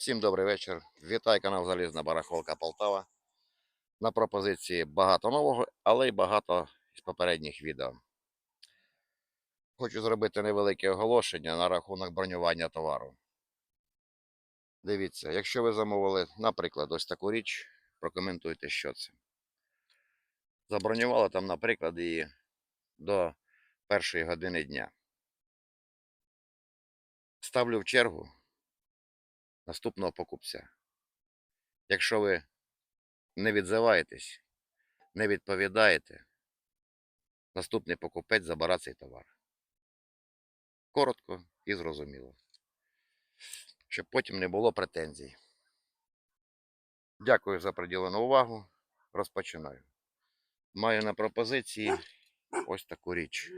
Всім добрий вечір. Вітаю канал Залізна Барахолка Полтава. На пропозиції багато нового, але й багато з попередніх відео. Хочу зробити невелике оголошення на рахунок бронювання товару. Дивіться, якщо ви замовили, наприклад, ось таку річ, прокоментуйте, що це. Забронювали там, наприклад, її до першої години дня. Ставлю в чергу наступного покупця. Якщо ви не відзиваєтесь, не відповідаєте, наступний покупець забере цей товар. Коротко і зрозуміло. Щоб потім не було претензій. Дякую за приділену увагу. Розпочинаю. Маю на пропозиції ось таку річ.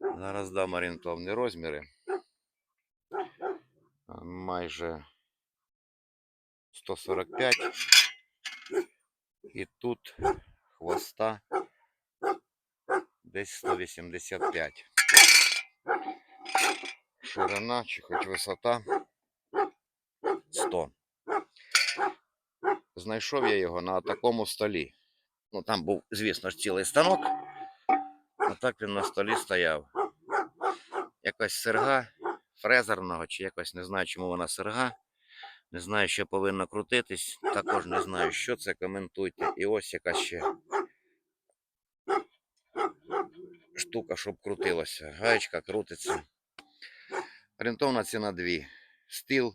Зараз дам орієнтовні розміри майже 145. І тут хвоста десь 185. Ширина чи хоч висота 100. Знайшов я його на такому столі. Ну там був, звісно ж, цілий станок. А так він на столі стояв. Якась серга фрезерного, чи якось не знаю, чому вона серга. Не знаю, що повинно крутитись. Також не знаю, що це. Коментуйте. І ось яка ще штука, щоб крутилося. Гаєчка крутиться. Орієнтовна ціна 2. Стіл.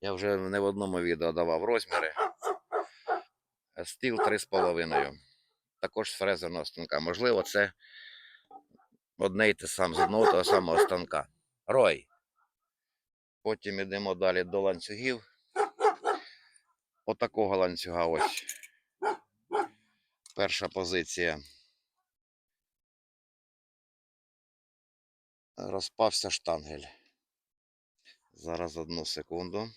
Я вже не в одному відео давав розміри. Стіл 3,5. Також з фрезерного станка. Можливо, це одне й те саме з одного того самого станка. Рой. Потім йдемо далі до ланцюгів. Отакого ланцюга ось. Перша позиція. Розпався штангель. Зараз одну секунду.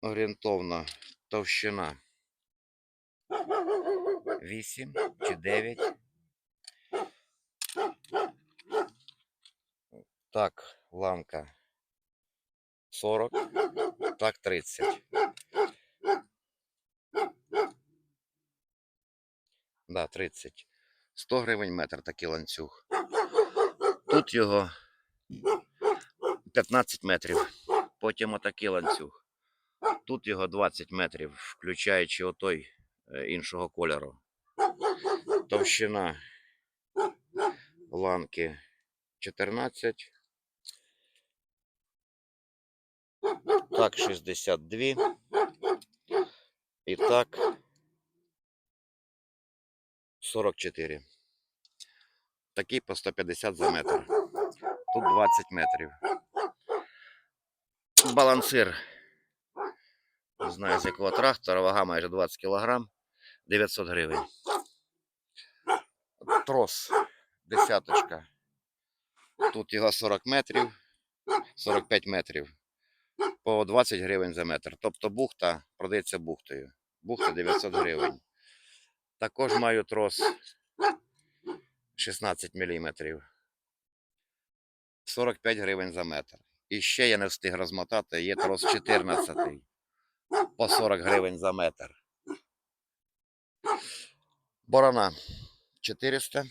Орієнтовна товщина 8 чи 9. Так, ламка 40, так 30. Да, 30. 100 гривень метр такий ланцюг. Тут його 15 метрів. Потім отакий ланцюг. Тут його 20 метрів, включаючи отой е, іншого кольору. Товщина ланки 14. Так, 62. І так 44. Такий по 150 за метр. Тут 20 метрів. Балансир. Не знаю, з якого трактора, вага майже 20 кг. 900 гривень. Трос. Десяточка. Тут його 40 метрів, 45 метрів. По 20 гривень за метр. Тобто бухта продається бухтою. Бухта 900 гривень. Також маю трос 16 мм. 45 гривень за метр. І ще я не встиг розмотати, є трос 14 по 40 гривень за метр. Борона 400.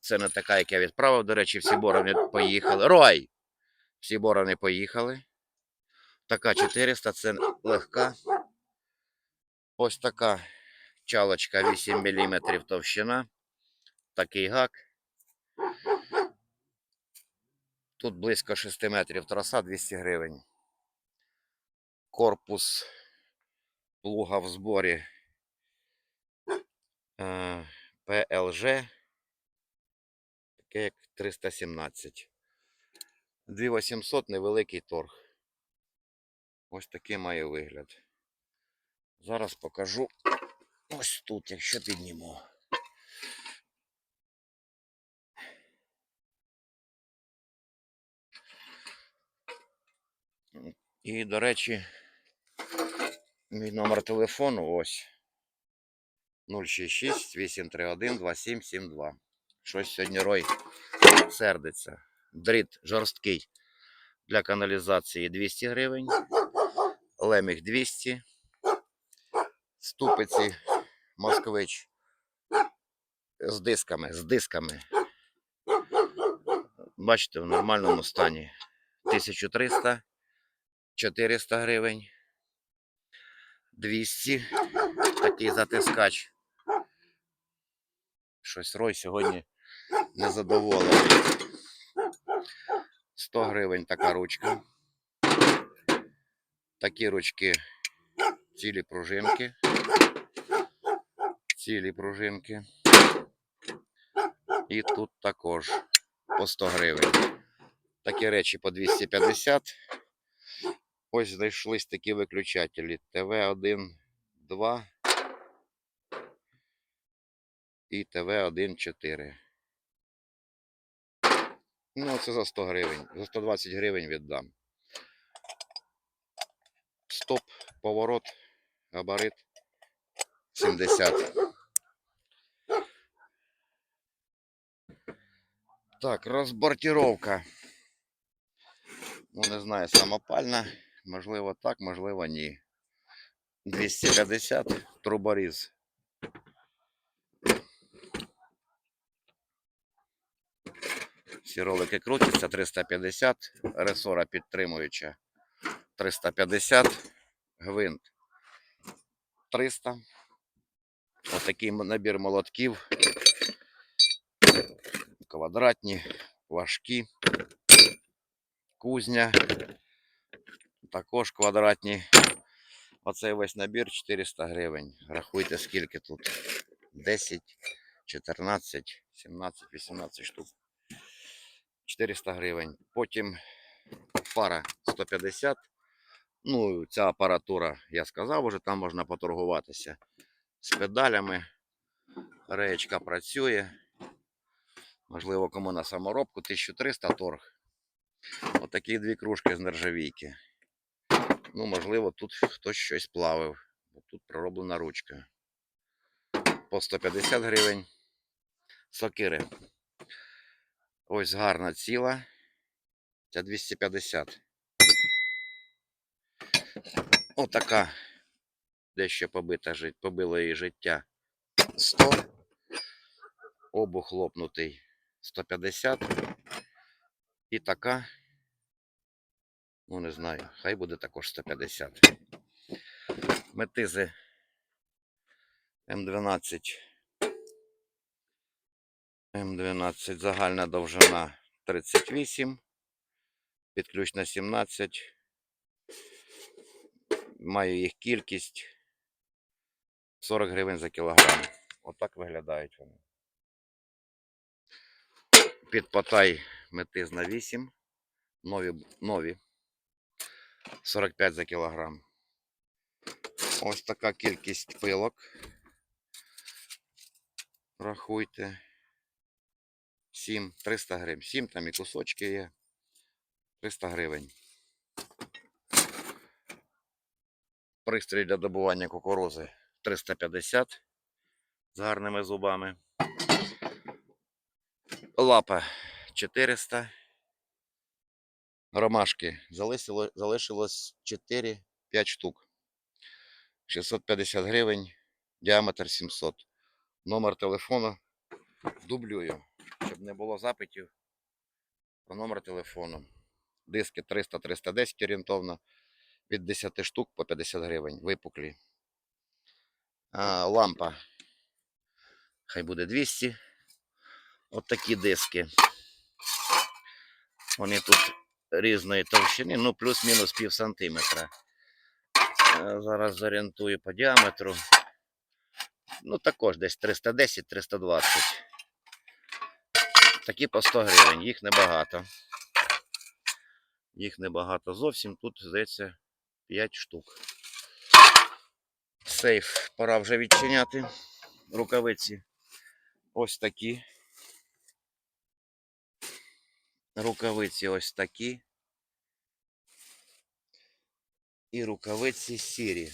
Це не така, як я відправив. До речі, всі борони поїхали. Рой! Всі борони поїхали. Така 400, це легка. Ось така чалочка 8 мм товщина. Такий гак. Тут близько 6 метрів троса 200 гривень. Корпус плуга в зборі е, ПЛЖ. Таке як 317. 2800 невеликий торг. Ось такий має вигляд. Зараз покажу ось тут, якщо підніму. І, до речі, мій номер телефону ось 066 831 2772. Щось сьогодні рой сердиться. Дріт жорсткий. для каналізації 200 гривень, леміх 200, ступиці москвич з дисками, з дисками. Бачите, в нормальному стані 1300, 400 гривень, 200, такий затискач. Щось Рой сьогодні незадоволений. 100 гривень така ручка. Такі ручки, цілі пружинки. Цілі пружинки. І тут також по 100 гривень. Такі речі по 250. Ось знайшлись такі виключателі. ТВ-1, 2 і ТВ-1, 4. Ну, це за 100 гривень. За 120 гривень віддам. Стоп, поворот, габарит 70. Так, розбортировка. Ну, не знаю, самопальна. Можливо так, можливо ні. 250 труборіз. Всі ролики крутяться 350, ресора підтримуюча 350, гвинт 300. Отакий м- набір молотків. Квадратні, важкі. Кузня. Також квадратні. Оцей весь набір 400 гривень. Рахуйте, скільки тут. 10, 14, 17, 18 штук. 400 гривень. Потім пара 150. Ну, ця апаратура, я сказав, уже там можна поторгуватися з педалями. Реєчка працює. Можливо, кому на саморобку 1300 торг. Отакі дві кружки з нержавійки. Ну, можливо, тут хтось щось плавив. Тут пророблена ручка. По 150 гривень. Сокири. Ось гарна ціла. Ця 250. Отака. Дещо побита, побило її життя. 100. Обух лопнутий 150. І така. Ну, не знаю, хай буде також 150. Метизи М12. М12 загальна довжина 38, підключна 17. Маю їх кількість 40 гривень за кілограм. Отак виглядають вони. Під потай метиз на 8. Нові, нові 45 за кілограм. Ось така кількість пилок. Рахуйте. 7, 300 гривень. 7 там і кусочки є. 300 гривень. Пристрій для добування кукурузи 350 з гарними зубами. Лапа 400. Ромашки залишило, залишилось 4-5 штук. 650 гривень, діаметр 700. Номер телефону дублюю, щоб не було запитів про номер телефону. Диски 300-310 орієнтовно. Від 10 штук по 50 гривень. Випуклі. А, лампа. Хай буде 200. От такі диски. Вони тут різної товщини, ну плюс-мінус пів сантиметра. Е, Зараз зорієнтую по діаметру. Ну, також десь 310-320. Такі по 100 гривень, їх небагато. Їх небагато зовсім. Тут, здається, 5 штук. Сейф пора вже відчиняти. Рукавиці ось такі. Рукавиці ось такі. І рукавиці сірі.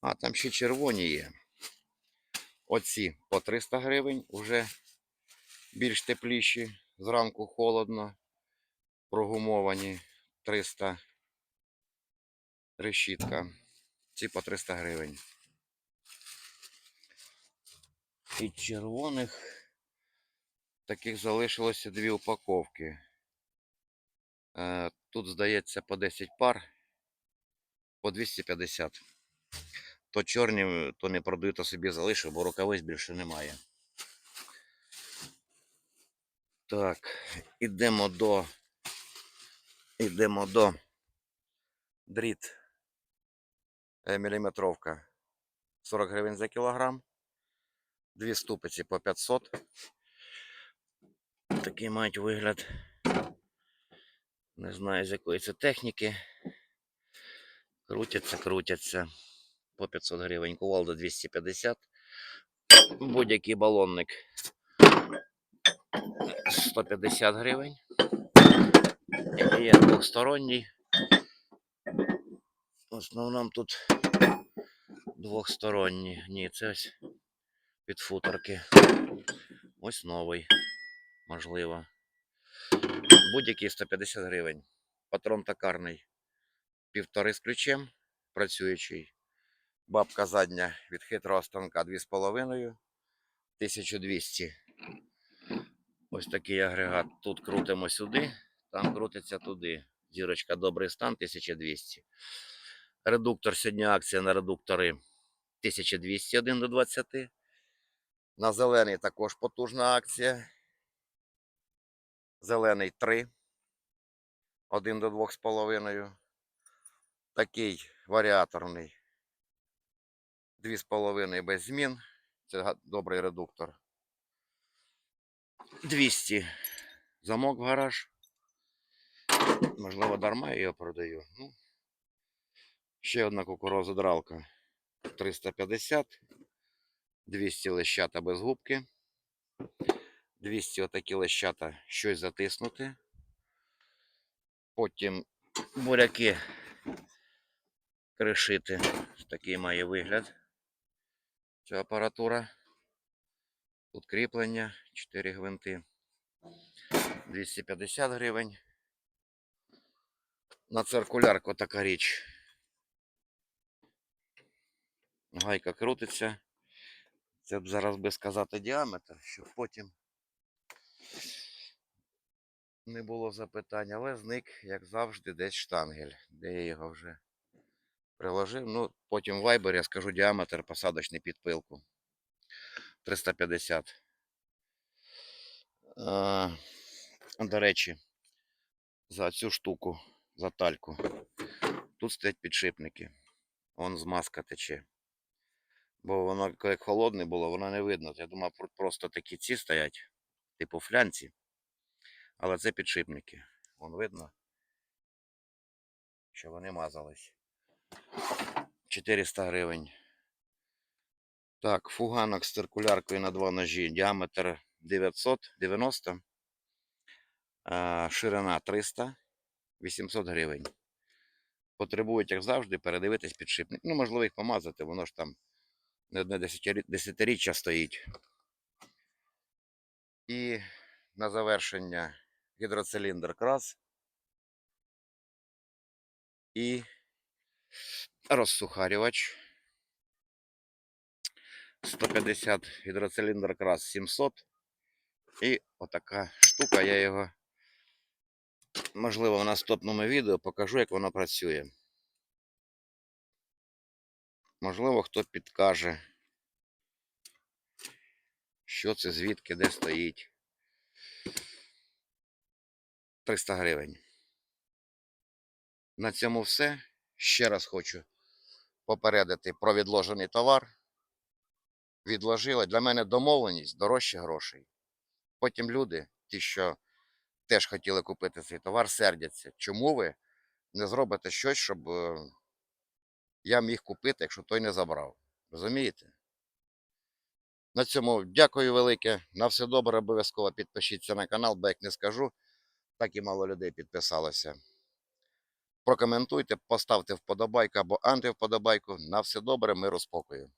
А, там ще червоні є. Оці по 300 гривень, уже більш тепліші, зранку холодно. прогумовані 300 решітка. Ці по 300 гривень. І червоних таких залишилося дві упаковки. Е, Тут, здається, по 10 пар, по 250. То чорні, то не продаю, то собі залишив, бо рукавиць більше немає. Так, ідемо до. Ідемо до дріт. Е, Міліметровка. 40 гривень за кілограм. Дві ступиці по 500. Такий мають вигляд. Не знаю з якої це техніки. Крутяться, крутяться. По 500 гривень. Кувалда 250. Будь-який балонник 150 гривень. І є двохсторонній. В основному тут двохсторонні. Ні, це ось під футорки. Ось новий, можливо. Будь-який 150 гривень. Патрон токарний. Півтори з ключем, працюючий. Бабка задня від хитрого станка 2,5. 1200. Ось такий агрегат. Тут крутимо сюди, там крутиться туди. Зірочка добрий стан 1200. Редуктор сьогодні акція на редуктори 1200 1 до 20. На зелений також потужна акція. Зелений 3. 1 до 2,5. Такий варіаторний. 2,5 без змін. Це добрий редуктор. 200. Замок в гараж. Можливо, дарма я його продаю. Ну, ще одна кукурузодралка. 350. 200 лещата без губки. 200 отакі лещата щось затиснути. Потім буряки кришити. Такий має вигляд. Ця апаратура. Тут кріплення, 4 гвинти. 250 гривень. На циркулярку така річ. Гайка крутиться. Це б зараз би сказати діаметр, щоб потім не було запитань, але зник, як завжди, десь штангель, де я його вже приложив. Ну, потім в Viber я скажу діаметр посадочний під пилку. 350. А, до речі, за цю штуку, за тальку. Тут стоять підшипники. Вон змазка тече. Бо воно як холодне було, воно не видно. Я думав, просто такі ці стоять, типу флянці. Але це підшипники. Вон видно, що вони мазались. 400 гривень. Так, фуганок з циркуляркою на два ножі. Діаметр 990. Ширина 300. 800 гривень. Потребують, як завжди, передивитись підшипник. Ну, можливо, їх помазати, воно ж там не одне десятирі- десятиріччя стоїть. І на завершення гідроциліндр крас і розсухарювач. 150 гідроциліндр крас 700. І отака штука, я його, можливо, в наступному відео покажу, як воно працює. Можливо, хто підкаже, що це, звідки, де стоїть. 300 гривень. На цьому все. Ще раз хочу попередити про відложений товар. Відложили. Для мене домовленість дорожче грошей. Потім люди, ті, що теж хотіли купити цей товар, сердяться. Чому ви не зробите щось, щоб е, я міг купити, якщо той не забрав? Розумієте? На цьому дякую велике. На все добре, обов'язково підпишіться на канал, бо як не скажу, так і мало людей підписалося. Прокоментуйте, поставте вподобайку або антивподобайку. На все добре, миру спокою.